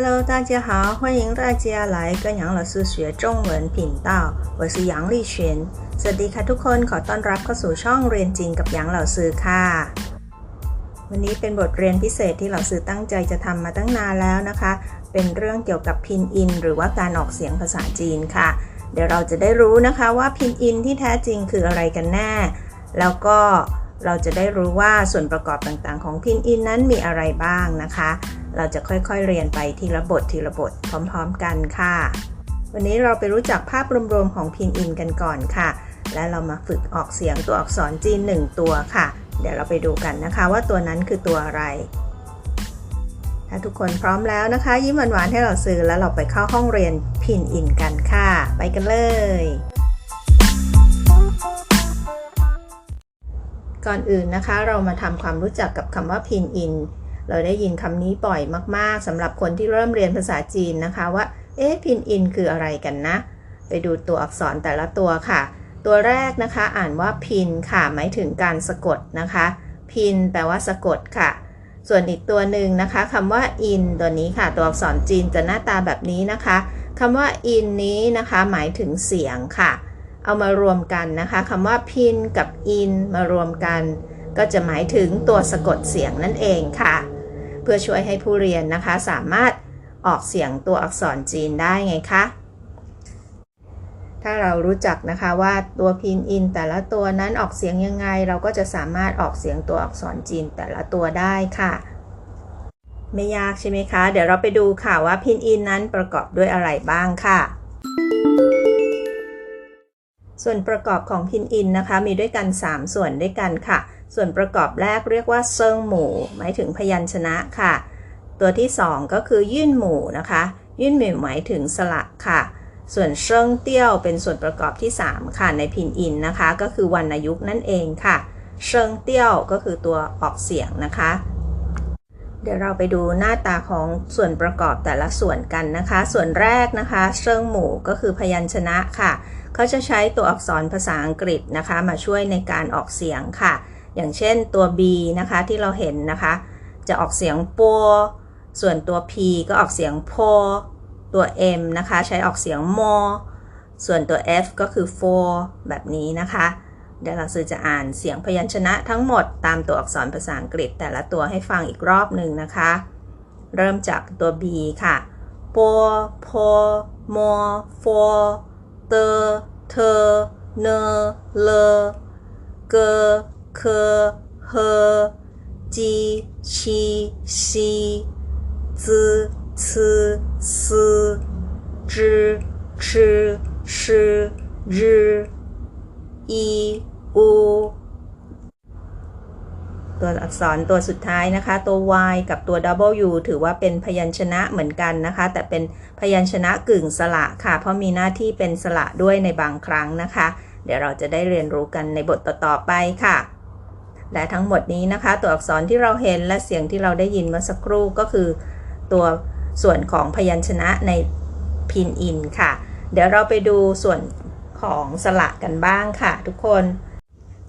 Hello，大家好，欢迎大家来跟杨老师学中文频道，我是杨丽群。สวัสดีค่ะทุกคนขอต้อนรับเข้าสู่ช่องเรียนจีนกับหยางเหล่าซื้อค่ะ วันนี้เป็นบทเรียนพิเศษที่เหล่าซื้อตั้งใจจะทำมาตั้งนานแล้วนะคะ เป็นเรื่องเกี่ยวกับพินอิน หรือว่าการออกเสียงภาษาจีนค่ะ เดี๋ยวเราจะได้รู้นะคะว่าพินอินที่แท้จริงคืออะไรกันแน่ แล้วก็เราจะได้รู้ว่าส่วนประกอบต่างๆ ของพินอินนั้นมีอะไรบ้างนะคะ เราจะค่อยๆเรียนไปทีละบททีละบทพร้อมๆกันค่ะ วันนี้เราไปรู้จักภาพรวมๆของพินอินกันก่อนค่ะ และเรามาฝึกออกเสียงตัวอักษรจีนหนึ่งตัวค่ะ เดี๋ยวเราไปดูกันนะคะว่าตัวนั้นคือตัวอะไร ถ้าทุกคนพร้อมแล้วนะคะ ยิ้มหวานๆให้เราซื้อแล้วเราไปเข้าห้องเรียนพินอินกันค่ะ ไปกันเลยก่อนอื่นนะคะ เรามาทำความรู้จักกับคำว่าพินอิน เราได้ยินคำนี้บ่อยมากๆสำหรับคนที่เริ่มเรียนภาษาจีนนะคะว่า เอ๊ะพินอินคืออะไรกันนะ ไปดูตัวอักษรแต่ละตัวค่ะ ตัวแรกนะคะอ่านว่าพินค่ะ หมายถึงการสะกดนะคะ พินแปลว่าสะกดค่ะ ส่วนอีกตัวหนึ่งนะคะคำว่าอินตัวนี้ค่ะ ตัวอักษรจีนจะหน้าตาแบบนี้นะคะคำว่าอินนี้นะคะ หมายถึงเสียงค่ะ เอามารวมกันนะคะคำว่าพินกับอินมารวมกัน ก็จะหมายถึงตัวสะกดเสียงนั่นเองค่ะ เพื่อช่วยให้ผู้เรียนนะคะ สามารถออกเสียงตัวอักษรจีนได้ไงคะ ถ้าเรารู้จักนะคะว่าตัวพินอินแต่ละตัวนั้นออกเสียงยังไง เราก็จะสามารถออกเสียงตัวอักษรจีนแต่ละตัวได้ค่ะไม่ยากใช่ไหมคะ เดี๋ยวเราไปดูค่ะว่าพินอินนั้นประกอบด้วยอะไรบ้างค่ะ ส่วนประกอบของพินอินนะคะ มีด้วยกัน 3 ส่วนด้วยกันค่ะ ส่วนประกอบแรกเรียกว่าเซิงหมู่ หมายถึงพยัญชนะค่ะ ตัวที่ 2 ก็คือยื่นหมู่นะคะ ยื่นหมู่หมายถึงสระค่ะ ส่วนเชิงเตี้ยวเป็นส่วนประกอบที่ 3 ค่ะในพินอินนะคะ ก็คือวรรณยุกต์นั่นเองค่ะเชิงเตี้ยวก็คือตัวออกเสียงนะคะ เดี๋ยวเราไปดูหน้าตาของส่วนประกอบแต่ละส่วนกันนะคะ ส่วนแรกนะคะเชิงหมู่ก็คือพยัญชนะค่ะ เขาจะใช้ตัวอักษรภาษาอังกฤษนะคะ มาช่วยในการออกเสียงค่ะ อย่างเช่นตัว B นะคะที่เราเห็นนะคะ จะออกเสียงปัวส่วนตัว P ก็ออกเสียงโพตัว M นะคะ ใช้ออกเสียงโมส่วนตัว F ก็คือ for แบบนี้นะคะเดี๋ยวเราซื้อจะอ่านเสียงพยัญชนะทั้งหมดตามตัวอักษรภาษาอังกฤษแต่ละตัวให้ฟังอีกรอบหนึ่งนะคะ เริ่มจากตัว B ค่ะปัวโพโม for เตเธเนเลเก เคเฮจีชีซีจืซึซึจืชืชืจือีอูตัวอักษรตัวสุดท้ายนะคะ ตัว y กับตัว w ถือว่าเป็นพยัญชนะเหมือนกันนะคะ แต่เป็นพยัญชนะกึ่งสระค่ะ เพราะมีหน้าที่เป็นสระด้วยในบางครั้งนะคะ เดี๋ยวเราจะได้เรียนรู้กันในบทต่อๆไปค่ะ และทั้งหมดนี้นะคะ ตัวอักษรที่เราเห็นและเสียงที่เราได้ยินเมื่อสักครู่ก็คือ ตัวส่วนของพยัญชนะในพินอินค่ะ เดี๋ยวเราไปดูส่วนของสระกันบ้างค่ะ ทุกคน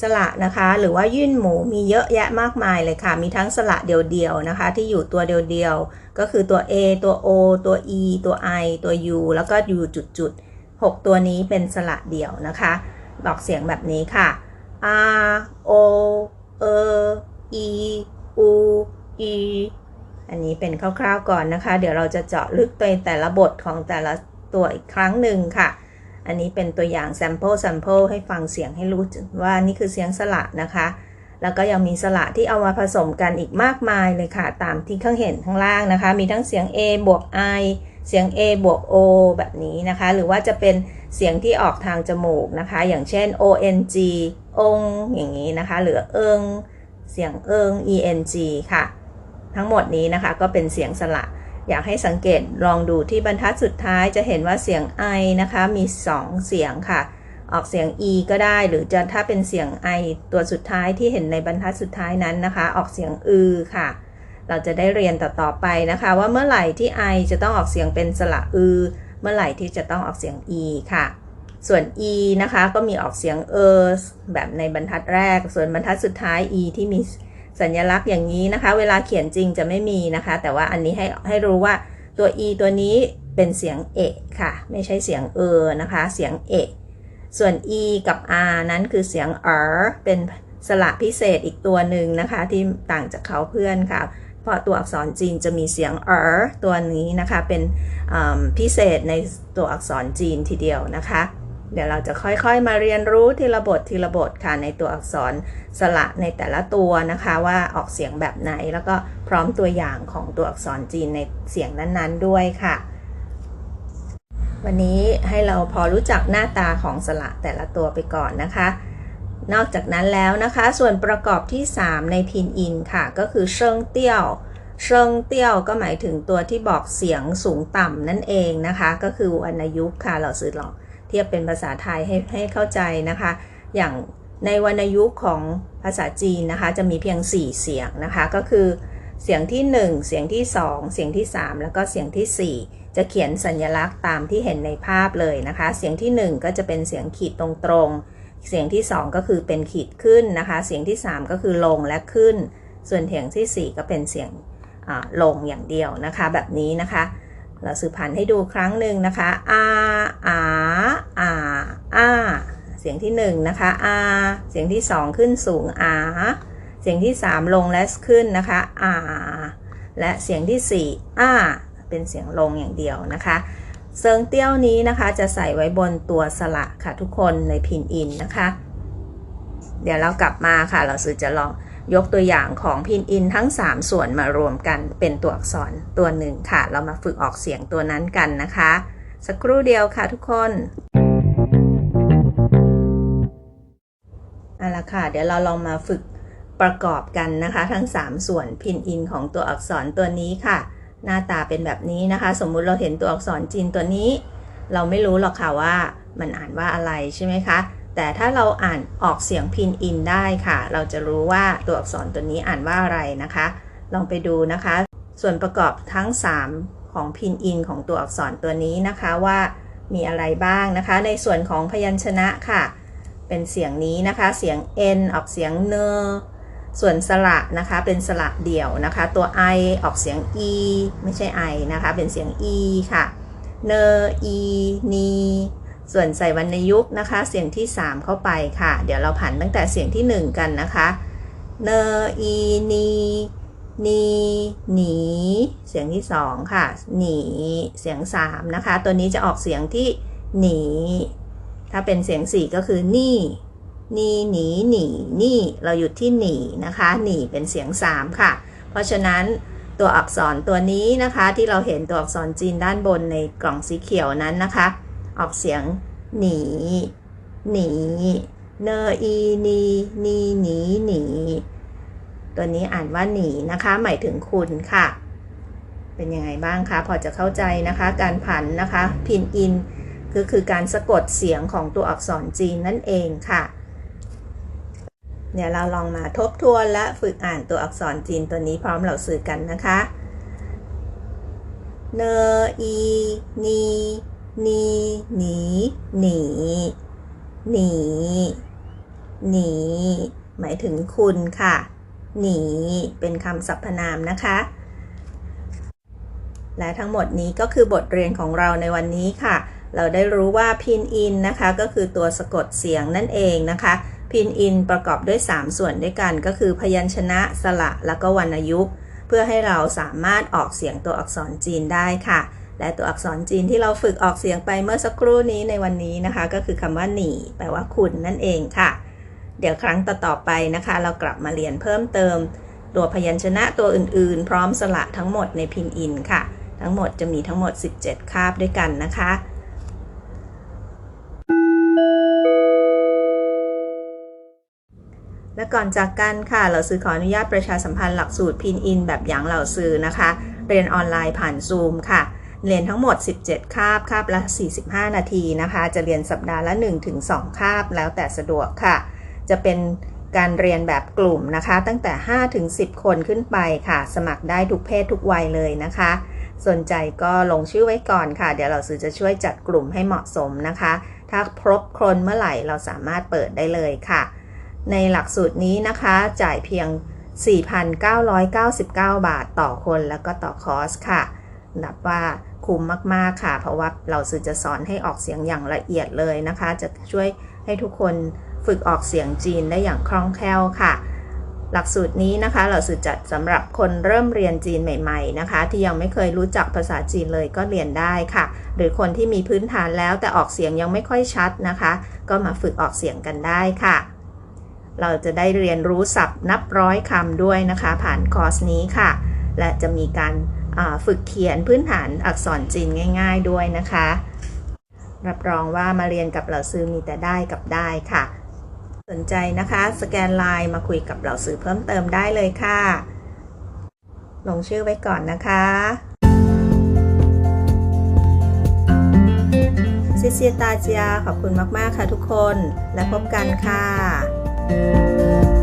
สระนะคะ หรือว่ายื่นหมูมีเยอะแยะมากมายเลยค่ะ มีทั้งสระเดียวๆนะคะ ที่อยู่ตัวเดียวๆก็คือตัว A ตัว O ตัว E ตัว I ตัว U แล้วก็ U จุดๆ6ตัวนี้เป็นสระเดี่ยวนะคะ บอกเสียงแบบนี้ค่ะ R O E E U E อันนี้เป็นคร่าวๆก่อนนะคะ เดี๋ยวเราจะเจาะลึกไปแต่ละบทของแต่ละตัวอีกครั้งหนึ่งค่ะ อันนี้เป็นตัวอย่าง sample sample ให้ฟังเสียงให้รู้ว่านี่คือเสียงสระนะคะ แล้วก็ยังมีสระที่เอามาผสมกันอีกมากมายเลยค่ะ ตามที่ข้างเห็นข้างล่างนะคะ มีทั้งเสียง A บวก I เสียง A บวก O แบบนี้นะคะ หรือว่าจะเป็นเสียงที่ออกทางจมูกนะคะ อย่างเช่น O N G องอย่างนี้นะคะ หรือเอิง เสียงเอิง E N G ค่ะ ทั้งหมดนี้นะคะก็เป็นเสียงสระ อยากให้สังเกตลองดูที่บรรทัดสุดท้ายจะเห็นว่าเสียง I นะคะ มี 2 เสียงค่ะ ออกเสียง E ก็ได้หรือจะถ้าเป็นเสียง I ตัวสุดท้ายที่เห็นในบรรทัดสุดท้ายนั้นนะคะ ออกเสียงอือค่ะ เราจะได้เรียนต่อๆไปนะคะ ว่าเมื่อไหร่ที่ I จะต้องออกเสียงเป็นสระอือ เมื่อไหร่ที่จะต้องออกเสียง E ค่ะ ส่วน E นะคะก็มีออกเสียงเออแบบในบรรทัดแรก ส่วนบรรทัดสุดท้าย E ที่มีสัญลักษณ์อย่างนี้นะคะ เวลาเขียนจริงจะไม่มีนะคะ แต่ว่าอันนี้ให้ให้รู้ว่าตัว e ตัวนี้เป็นเสียงเอค่ะ ไม่ใช่เสียงเออนะคะ เสียงเอกส่วน e กับ r นั้นคือเสียง r เป็นสระพิเศษอีกตัวหนึ่งนะคะ ที่ต่างจากเขาเพื่อนค่ะ เพราะตัวอักษรจีนจะมีเสียง r ตัวนี้นะคะ เป็นพิเศษในตัวอักษรจีนทีเดียวนะคะ เดี๋ยวเราจะค่อยๆมาเรียนรู้ทีละบททีละบทค่ะในตัวอักษรสระในแต่ละตัวนะคะว่าออกเสียงแบบไหนแล้วก็พร้อมตัวอย่างของตัวอักษรจีนในเสียงนั้นๆด้วยค่ะ วันนี้ให้เราพอรู้จักหน้าตาของสระแต่ละตัวไปก่อนนะคะ นอกจากนั้นแล้วนะคะ ส่วนประกอบที่ 3 ในพินอินค่ะ ก็คือเชิงเตี้ยวเชิงเตี้ยวก็หมายถึงตัวที่บอกเสียงสูงต่ำนั่นเองนะคะ ก็คือวรรณยุกต์ค่ะเราสื่อลอง เทียบเป็นภาษาไทยให้ให้เข้าใจนะคะ อย่างในวรรณยุกต์ของภาษาจีนนะคะ จะมีเพียง 4 เสียงนะคะ ก็คือเสียงที่ 1 เสียงที่ 2 เสียงที่ 3 แล้วก็เสียงทีสี่4 จะเขียนสัญลักษณ์ตามที่เห็นในภาพเลยนะคะ เสียงที่ 1 ก็จะเป็นเสียงขีดตรงๆ เสียงที่ 2 ก็คือเป็นขีดขึ้นนะคะ เสียงที่ 3 ก็คือลงและขึ้น ส่วนเสียงทีสี่4 ก็เป็นเสียงลงอย่างเดียวนะคะ แบบนี้นะคะ เราสื่อพันให้ดูครั้งหนึ่งนะคะอาอาอาอาเสียงที่หนึ่งนะคะอาเสียงที่สองขึ้นสูงอาเสียงที่สามลงและขึ้นนะคะอาและเสียงที่สี่อาเป็นเสียงลงอย่างเดียวนะคะเซิงเตี้ยวนี้นะคะจะใส่ไว้บนตัวสระค่ะทุกคนในพินอินนะคะ เดี๋ยวเรากลับมาค่ะ เราสื่อจะลอง ยกตัวอย่างของพินอินทั้ง 3 ส่วนมารวมกันเป็นตัวอักษรตัวหนึ่งค่ะ เรามาฝึกออกเสียงตัวนั้นกันนะคะ สักครู่เดียวค่ะทุกคนเอาละค่ะ เดี๋ยวเราลองมาฝึกประกอบกันนะคะ ทั้ง 3 ส่วนพินอินของตัวอักษรตัวนี้ค่ะ หน้าตาเป็นแบบนี้นะคะ สมมุติเราเห็นตัวอักษรจีนตัวนี้ เราไม่รู้หรอกค่ะว่ามันอ่านว่าอะไรใช่ไหมคะ แต่ถ้าเราอ่านออกเสียงพินอินได้ค่ะ เราจะรู้ว่าตัวอักษรตัวนี้อ่านว่าอะไรนะคะ ลองไปดูนะคะ ส่วนประกอบทั้ง 3 ของพินอินของตัวอักษรตัวนี้นะคะว่ามีอะไรบ้างนะคะ ในส่วนของพยัญชนะค่ะ เป็นเสียงนี้นะคะ เสียง n ออกเสียงเนอส่วนสระนะคะ เป็นสระเดี่ยวนะคะ ตัว i ออกเสียง e ไม่ใช่ i นะคะ เป็นเสียง e ค่ะ เนอ e นี ส่วนใส่วรรณยุกต์นะคะ เสียงที่ 3 เข้าไปค่ะ เดี๋ยวเราผันตั้งแต่เสียงที่ 1 กันนะคะเนอีนีนีหนีเสียงที่ 2 ค่ะ หนีเสียง 3 นะคะ ตัวนี้จะออกเสียงที่หนีถ้าเป็นเสียง 4 ก็คือนี่นี่หนีหนีนี่เราหยุดที่หนีนะคะหนีเป็นเสียง 3 ค่ะ เพราะฉะนั้นตัวอักษรตัวนี้นะคะที่เราเห็นตัวอักษรจีนด้านบนในกล่องสีเขียวนั้นนะคะ ออกเสียงหนีหนีเนอีนีนีหนีหนีตัวนี้อ่านว่าหนีนะคะ หมายถึงคุณค่ะ เป็นยังไงบ้างคะพอจะเข้าใจนะคะ การผันนะคะพินอินก็คือการสะกดเสียงของตัวอักษรจีนนั่นเองค่ะเดี๋ยวเราลองมาทบทวนและฝึกอ่านตัวอักษรจีนตัวนี้พร้อมเราสื่อกันนะคะ เนอีนี นีหนีหนีหนีหนีหมายถึงคุณค่ะ หนีเป็นคำสรรพนามนะคะ และทั้งหมดนี้ก็คือบทเรียนของเราในวันนี้ค่ะ เราได้รู้ว่าพินอินนะคะก็คือตัวสะกดเสียงนั่นเองนะคะ พินอินประกอบด้วย 3 ส่วนด้วยกันก็คือพยัญชนะสระแล้วก็วรรณยุกต์ เพื่อให้เราสามารถออกเสียงตัวอักษรจีนได้ค่ะ และตัวอักษรจีนที่เราฝึกออกเสียงไปเมื่อสักครู่นี้ในวันนี้นะคะ ก็คือคำว่าหนีแปลว่าคุณนั่นเองค่ะ เดี๋ยวครั้งต่อๆไปนะคะ เรากลับมาเรียนเพิ่มเติม ตัวพยัญชนะตัวอื่นๆ พร้อมสระทั้งหมดในพินอินค่ะ ทั้งหมดจะมีทั้งหมด 17 คาบด้วยกันนะคะและก่อนจากกันค่ะ เราซื้อขออนุญาตประชาสัมพันธ์หลักสูตรพินอินแบบอย่างเหล่าซื้อนะคะ เรียนออนไลน์ผ่านซูมค่ะ เรียนทั้งหมด 17 คาบ คาบละ 45 นาทีนะคะ จะเรียนสัปดาห์ละ 1-2 คาบ แล้วแต่สะดวกค่ะ จะเป็นการเรียนแบบกลุ่มนะคะ ตั้งแต่ 5-10 คนขึ้นไปค่ะ สมัครได้ทุกเพศทุกวัยเลยนะคะ สนใจก็ลงชื่อไว้ก่อนค่ะ เดี๋ยวเราซื้อจะช่วยจัดกลุ่มให้เหมาะสมนะคะ ถ้าครบคนเมื่อไหร่เราสามารถเปิดได้เลยค่ะ ในหลักสูตรนี้นะคะจ่ายเพียง 4,999 บาทต่อคนแล้วก็ต่อคอร์สค่ะ นับว่าคุ้มมากๆค่ะ เพราะว่าเราสื่อจะสอนให้ออกเสียงอย่างละเอียดเลยนะคะ จะช่วยให้ทุกคนฝึกออกเสียงจีนได้อย่างคล่องแคล่วค่ะ หลักสูตรนี้นะคะเราสื่อจัดสำหรับคนเริ่มเรียนจีนใหม่ๆนะคะ ที่ยังไม่เคยรู้จักภาษาจีนเลยก็เรียนได้ค่ะ หรือคนที่มีพื้นฐานแล้วแต่ออกเสียงยังไม่ค่อยชัดนะคะ ก็มาฝึกออกเสียงกันได้ค่ะเราจะได้เรียนรู้ศัพท์นับร้อยคำด้วยนะคะ ผ่านคอร์สนี้ค่ะ และจะมีการ ฝึกเขียนพื้นฐานอักษรจีนง่าย ๆ ด้วยนะคะ รับรองว่ามาเรียนกับเหล่าซื้อมีแต่ได้กับได้ค่ะ สนใจนะคะ สแกนไลน์มาคุยกับเหล่าซื้อเพิ่มเติมได้เลยค่ะ ลงชื่อไว้ก่อนนะคะเซียเซียตาเจียขอบคุณมาก ๆ ค่ะทุกคน และพบกันค่ะ